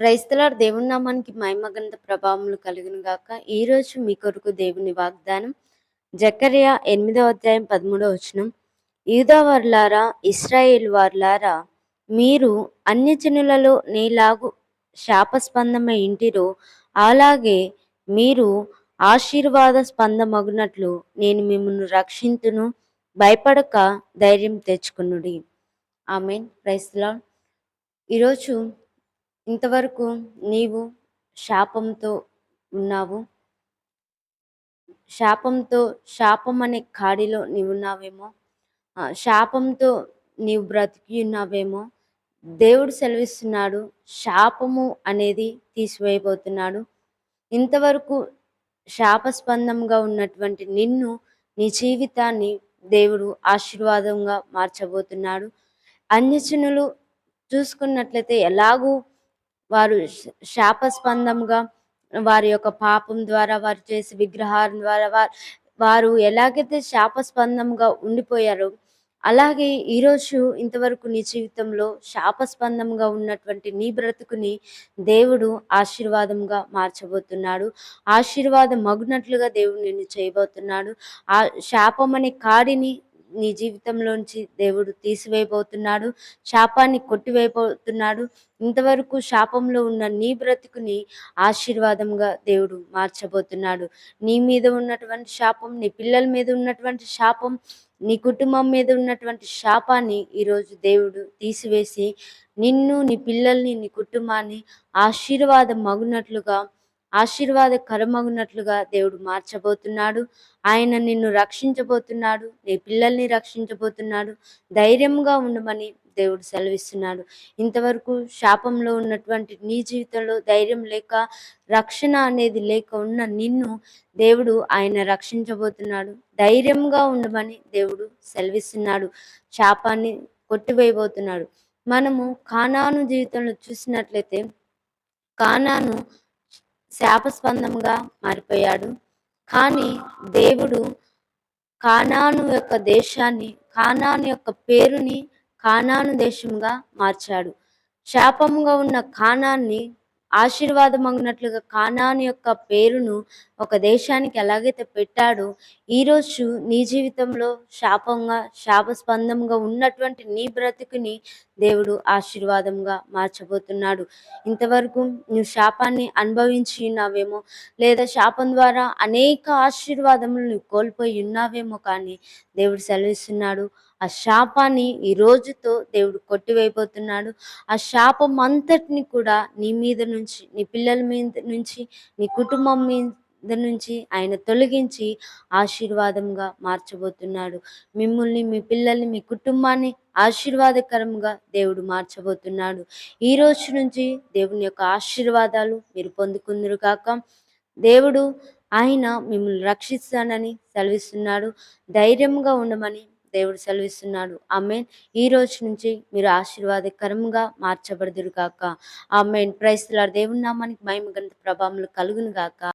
క్రైస్తలార్ దేవుని నామానికి మహిమగంధ ప్రభావములు కలుగును గాక ఈరోజు మీ కొరకు దేవుని వాగ్దానం జకర్య ఎనిమిదవ అధ్యాయం పదమూడవ వచనం. యూదా వర్లారా ఇస్రాయేల్ వార్లారా మీరు అన్యజనులలో నీలాగు శాపస్పందమై ఇంటిరో అలాగే మీరు ఆశీర్వాద స్పందమగునట్లు నేను మిమ్మల్ని రక్షింతును భయపడక ధైర్యం తెచ్చుకునుడి. ఆమెన్. క్రైస్తల ఈరోజు ఇంతవరకు నీవు శాపంతో ఉన్నావు. శాపంతో శాపం అనే కాడిలో నీవు ఉన్నావేమో శాపంతో నీవు బ్రతికి ఉన్నావేమో. దేవుడు సెలవిస్తున్నాడు శాపము అనేది తీసివేయబోతున్నాడు. ఇంతవరకు శాపస్పందంగా ఉన్నటువంటి నిన్ను నీ జీవితాన్ని దేవుడు ఆశీర్వాదంగా మార్చబోతున్నాడు. అన్యజనులు చూసుకున్నట్లయితే ఎలాగూ వారు శాపస్పందంగా వారి యొక్క పాపం ద్వారా వారు చేసే విగ్రహాల ద్వారా వారు వారు ఎలాగైతే శాపస్పందంగా ఉండిపోయారో అలాగే ఈరోజు ఇంతవరకు నీ జీవితంలో శాపస్పందంగా ఉన్నటువంటి నీ బ్రతుకుని దేవుడు ఆశీర్వాదంగా మార్చబోతున్నాడు. ఆశీర్వాదం మగునట్లుగా దేవుడు నిన్ను చేయబోతున్నాడు. ఆ శాపం అనే కాడిని నీ జీవితంలోంచి దేవుడు తీసివేయబోతున్నాడు శాపాన్ని కొట్టివేయబోతున్నాడు. ఇంతవరకు శాపంలో ఉన్న నీ బ్రతుకుని ఆశీర్వాదంగా దేవుడు మార్చబోతున్నాడు. నీ మీద ఉన్నటువంటి శాపం నీ పిల్లల మీద ఉన్నటువంటి శాపం నీ కుటుంబం మీద ఉన్నటువంటి శాపాన్ని ఈరోజు దేవుడు తీసివేసి నిన్ను నీ పిల్లల్ని నీ కుటుంబాన్ని ఆశీర్వాదం మగునట్లుగా ఆశీర్వాదకరమగునట్లుగా దేవుడు మార్చబోతున్నాడు. ఆయన నిన్ను రక్షించబోతున్నాడు. నీ పిల్లల్ని రక్షించబోతున్నాడు. ధైర్యంగా ఉండమని దేవుడు సెలవిస్తున్నాడు. ఇంతవరకు శాపంలో ఉన్నటువంటి నీ జీవితంలో ధైర్యం లేక రక్షణ అనేది లేక ఉన్న నిన్ను దేవుడు ఆయన రక్షించబోతున్నాడు. ధైర్యంగా ఉండమని దేవుడు సెలవిస్తున్నాడు. శాపాన్ని కొట్టివేయబోతున్నాడు. మనము కానాను జీవితంలో చూసినట్లయితే కానాను శాపస్పందంగా మారిపోయాడు. కానీ దేవుడు కానాను యొక్క దేశాన్ని కానాను యొక్క పేరుని కానాను దేశంగా మార్చాడు. శాపముగా ఉన్న కానాన్ని ఆశీర్వాదమగినట్లుగా కానాన్ యొక్క పేరును ఒక దేశానికి ఎలాగైతే పెట్టాడో ఈరోజు నీ జీవితంలో శాపంగా శాపస్పందంగా ఉన్నటువంటి నీ బ్రతుకుని దేవుడు ఆశీర్వాదంగా మార్చబోతున్నాడు. ఇంతవరకు నువ్వు శాపాన్ని అనుభవించి ఉన్నావేమో లేదా శాపం ద్వారా అనేక ఆశీర్వాదములు నువ్వు కోల్పోయి ఉన్నావేమో కానీ దేవుడు సెలవిస్తున్నాడు. ఆ శాపాన్ని ఈ రోజుతో దేవుడు కొట్టివైపోతున్నాడు ఆ శాపం అంతటిని కూడా నీ మీద నుంచి నీ పిల్లల మీద నుంచి నీ కుటుంబం మీద నుంచి ఆయన తొలగించి ఆశీర్వాదంగా మార్చబోతున్నాడు. మిమ్మల్ని మీ పిల్లల్ని మీ కుటుంబాన్ని ఆశీర్వాదకరంగా దేవుడు మార్చబోతున్నాడు. ఈ రోజు నుంచి దేవుని యొక్క ఆశీర్వాదాలు మీరు పొందుకుందరు కాక దేవుడు ఆయన మిమ్మల్ని రక్షిస్తానని సెలవిస్తున్నాడు. ధైర్యంగా ఉండమని దేవుడు సెలవిస్తున్నాడు. ఆమె ఈ రోజు నుంచి మీరు ఆశీర్వాదకరంగా మార్చబడదురు కాక ఆమెన్. ప్రైస్తులాడు దేవుని నామానికి మహిమ గంత ప్రభావములు కలుగును గాక.